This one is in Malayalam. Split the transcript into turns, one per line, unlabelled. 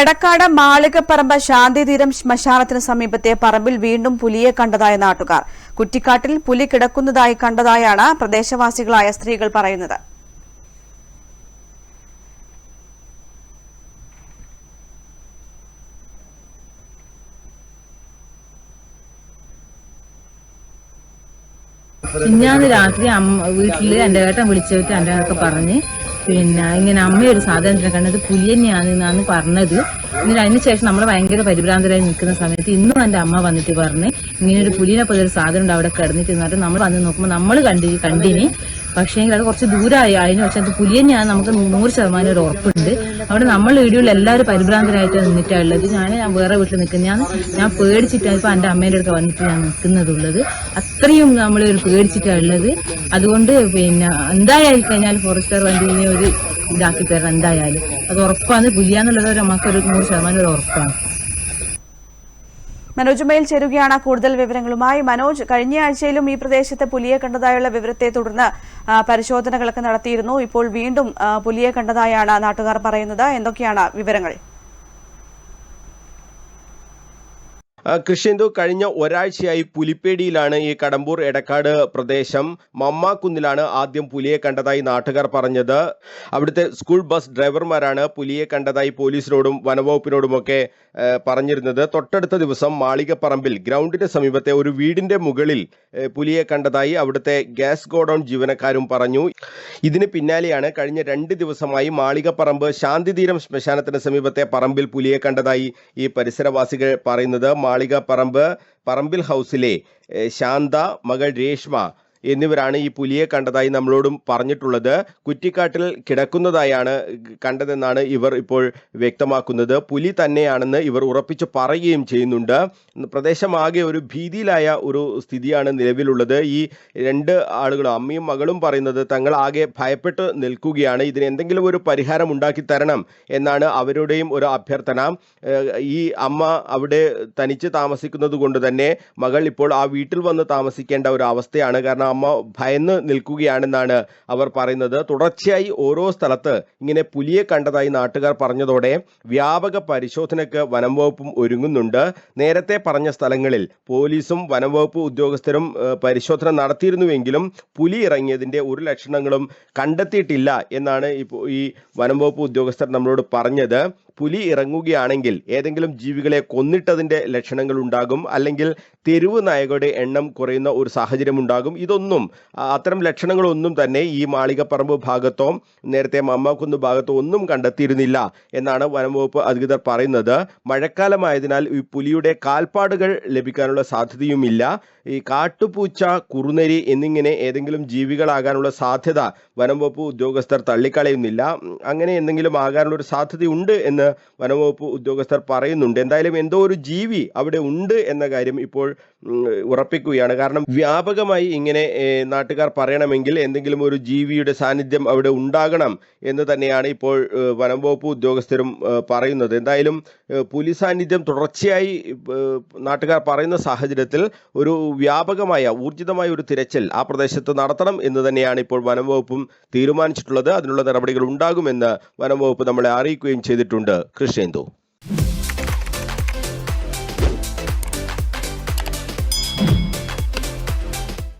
എടക്കാട് മാളികപ്പറമ്പ് ശാന്തിതീരം ശ്മശാനത്തിന് സമീപത്തെ പറമ്പിൽ വീണ്ടും പുലിയെ കണ്ടതായ നാട്ടുകാർ. കുറ്റിക്കാട്ടിൽ പുലി കിടക്കുന്നതായി കണ്ടതായാണ് പ്രദേശവാസികളായ സ്ത്രീകൾ പറയുന്നത്.
മിഞ്ഞാന്ന് രാത്രി വീട്ടിൽ എന്റെ ഏട്ടൻ വിളിച്ചിട്ട് എന്റെ ഒക്കെ പറഞ്ഞ് പിന്നെ ഇങ്ങനെ അമ്മയൊരു സാധനത്തിനെ കണ്ടത് പുലി തന്നെയാണ് എന്നാണ് പറഞ്ഞത്. എന്നിട്ട് അതിന് ശേഷം നമ്മൾ ഭയങ്കര പരിഭ്രാന്തരായി നിൽക്കുന്ന സമയത്ത് ഇന്നും എന്റെ അമ്മ വന്നിട്ട് പറഞ്ഞ് ഇങ്ങനെ ഒരു പുലിനെ പോലെ ഒരു സാധനം ഉണ്ട് അവിടെ കിടന്നിട്ട് എന്നിട്ട് നമ്മൾ വന്ന് നോക്കുമ്പോൾ നമ്മൾ കണ്ടി കണ്ടിനി പക്ഷേ അത് കുറച്ച് ദൂരമായി അതിന് പക്ഷെ അത് പുലി തന്നെയാണ് നമുക്ക് നൂറ് ശതമാനം ഒരു ഉറപ്പുണ്ട്. അവിടെ നമ്മൾ വീഡിയോയിൽ എല്ലാവരും പരിഭ്രാന്തരായിട്ട് നിന്നിട്ടാണ് ഉള്ളത്. ഞാൻ വേറെ വീട്ടിൽ നിൽക്കുന്നത് ഞാൻ ഞാൻ പേടിച്ചിട്ടാണ് ഇപ്പം എന്റെ അമ്മേന്റെ അടുത്ത് വന്നിട്ട് ഞാൻ നിൽക്കുന്നതുള്ളത്. അത്രയും നമ്മൾ ഒരു പേടിച്ചിട്ടാണ് ഉള്ളത്. അതുകൊണ്ട് പിന്നെ എന്തായാലും കഴിഞ്ഞാൽ ഫോറസ്റ്റർ വണ്ടി ഒരു ഇതാക്കി തരണം എന്തായാലും. അത് ഉറപ്പാണ്. പുലിയാന്നുള്ളത് ഒരു നമുക്ക് ഒരു നൂറ് ശതമാനം ഒരു ഉറപ്പാണ്.
മനോജ് ചേരുകയാണ് കൂടുതൽ വിവരങ്ങളുമായി. മനോജ് കഴിഞ്ഞ ആഴ്ചയിലും ഈ പ്രദേശത്ത് പുലിയെ കണ്ടതായുള്ള വിവരത്തെ തുടർന്ന് പരിശോധനകളൊക്കെ നടത്തിയിരുന്നു. ഇപ്പോൾ വീണ്ടും പുലിയെ കണ്ടതായാണ് നാട്ടുകാർ പറയുന്നത്. എന്തൊക്കെയാണ് വിവരങ്ങൾ?
ആ, കൃഷ്ണന്തു കഴിഞ്ഞ ഒരാഴ്ചയായി പുലിപ്പേടിയിലാണ് ഈ കടമ്പൂർ എടക്കാട് പ്രദേശം. മമ്മാക്കുന്നിലാണ് ആദ്യം പുലിയെ കണ്ടതായി നാട്ടുകാർ പറഞ്ഞത്. അവിടുത്തെ സ്കൂൾ ബസ് ഡ്രൈവർമാരാണ് പുലിയെ കണ്ടതായി പോലീസിനോടും വനവകുപ്പിനോടുമൊക്കെ പറഞ്ഞിരുന്നത്. തൊട്ടടുത്ത ദിവസം മാളികപ്പറമ്പിൽ ഗ്രൗണ്ടിന്റെ സമീപത്തെ ഒരു വീടിന്റെ മുകളിൽ പുലിയെ കണ്ടതായി അവിടുത്തെ ഗ്യാസ് ഗോഡൌൺ ജീവനക്കാരും പറഞ്ഞു. ഇതിന് പിന്നാലെയാണ് കഴിഞ്ഞ രണ്ട് ദിവസമായി മാളികപ്പറമ്പ് ശാന്തിതീരം ശ്മശാനത്തിന് സമീപത്തെ പറമ്പിൽ പുലിയെ കണ്ടതായി ഈ പരിസരവാസികൾ പറയുന്നത്. മാളികപ്പറമ്പ് പറമ്പിൽ ഹൗസിലെ ശാന്ത മകൾ രേഷ്മ എന്നിവരാണ് ഈ പുലിയെ കണ്ടതായി നമ്മളോടും പറഞ്ഞിട്ടുള്ളത്. കുറ്റിക്കാട്ടിൽ കിടക്കുന്നതായാണ് കണ്ടതെന്നാണ് ഇവർ ഇപ്പോൾ വ്യക്തമാക്കുന്നത്. പുലി തന്നെയാണെന്ന് ഇവർ ഉറപ്പിച്ച് പറയുകയും ചെയ്യുന്നുണ്ട്. പ്രദേശമാകെ ഒരു ഭീതിയിലായ ഒരു സ്ഥിതിയാണ് നിലവിലുള്ളത്. ഈ രണ്ട് ആളുകളും അമ്മയും മകളും പറയുന്നത് തങ്ങൾ ആകെ ഭയപ്പെട്ട് നിൽക്കുകയാണ്. ഇതിന് എന്തെങ്കിലും ഒരു പരിഹാരം ഉണ്ടാക്കി തരണം എന്നാണ് അവരുടെയും ഒരു അഭ്യർത്ഥന. ഈ അമ്മ അവിടെ തനിച്ച് താമസിക്കുന്നത് കൊണ്ട് തന്നെ മകൾ ഇപ്പോൾ ആ വീട്ടിൽ വന്ന് താമസിക്കേണ്ട ഒരു അവസ്ഥയാണ്. കാരണം അമ്മ ഭയന്ന് നിൽക്കുകയാണെന്നാണ് അവർ പറയുന്നത്. തുടർച്ചയായി ഓരോ സ്ഥലത്ത് ഇങ്ങനെ പുലിയെ കണ്ടതായി നാട്ടുകാർ പറഞ്ഞതോടെ വ്യാപക പരിശോധനയ്ക്ക് വനംവകുപ്പും ഒരുങ്ങുന്നുണ്ട്. നേരത്തെ പറഞ്ഞ സ്ഥലങ്ങളിൽ പോലീസും വനംവകുപ്പ് ഉദ്യോഗസ്ഥരും പരിശോധന നടത്തിയിരുന്നുവെങ്കിലും പുലി ഇറങ്ങിയതിന്റെ ഒരു ലക്ഷണങ്ങളും കണ്ടെത്തിയിട്ടില്ല എന്നാണ് ഇപ്പോൾ ഈ വനംവകുപ്പ് ഉദ്യോഗസ്ഥർ നമ്മളോട് പറഞ്ഞത്. പുലി ഇറങ്ങുകയാണെങ്കിൽ ഏതെങ്കിലും ജീവികളെ കൊന്നിട്ടതിന്റെ ലക്ഷണങ്ങൾ ഉണ്ടാകും അല്ലെങ്കിൽ തെരുവ് നായകളുടെ എണ്ണം കുറയുന്ന ഒരു സാഹചര്യം ഉണ്ടാകും ഇതൊന്നും അത്തരം ലക്ഷണങ്ങളൊന്നും തന്നെ ഈ മാളികപ്പറമ്പ് ഭാഗത്തോ നേരത്തെ മമ്മക്കുന്ന് ഭാഗത്തോ ഒന്നും കണ്ടെത്തിയിരുന്നില്ല എന്നാണ് വനംവകുപ്പ് അധികൃതർ പറയുന്നത്. മഴക്കാലമായതിനാൽ ഈ പുലിയുടെ കാൽപ്പാടുകൾ ലഭിക്കാനുള്ള സാധ്യതയുമില്ല. ഈ കാട്ടുപൂച്ച കുറുനരി എന്നിങ്ങനെ ഏതെങ്കിലും ജീവികളാകാനുള്ള സാധ്യത വനംവകുപ്പ് ഉദ്യോഗസ്ഥർ തള്ളിക്കളയുന്നില്ല. അങ്ങനെ എന്തെങ്കിലും ആകാനുള്ള ഒരു സാധ്യതയുണ്ട് എന്ന് വനംവകുപ്പ് ഉദ്യോഗസ്ഥർ പറയുന്നുണ്ട്. എന്തായാലും എന്തോ ഒരു ജീവി അവിടെ ഉണ്ട് എന്ന കാര്യം ഇപ്പോൾ ഉറപ്പിക്കുകയാണ്. കാരണം വ്യാപകമായി ഇങ്ങനെ നാട്ടുകാർ പറയണമെങ്കിൽ എന്തെങ്കിലും ഒരു ജീവിയുടെ സാന്നിധ്യം അവിടെ ഉണ്ടാകണം എന്ന് തന്നെയാണ് ഇപ്പോൾ വനംവകുപ്പ് ഉദ്യോഗസ്ഥരും പറയുന്നത്. എന്തായാലും പുലി സാന്നിധ്യം തുടർച്ചയായി നാട്ടുകാർ പറയുന്ന സാഹചര്യത്തിൽ ഒരു വ്യാപകമായ ഊർജിതമായ ഒരു തിരച്ചിൽ ആ പ്രദേശത്ത് നടത്തണം എന്ന് തന്നെയാണ് ഇപ്പോൾ വനംവകുപ്പും തീരുമാനിച്ചിട്ടുള്ളത്. അതിനുള്ള നടപടികൾ ഉണ്ടാകുമെന്ന് വനംവകുപ്പ് നമ്മളെ അറിയിക്കുകയും ചെയ്തിട്ടുണ്ട്. കൃഷ്ണേന്ദു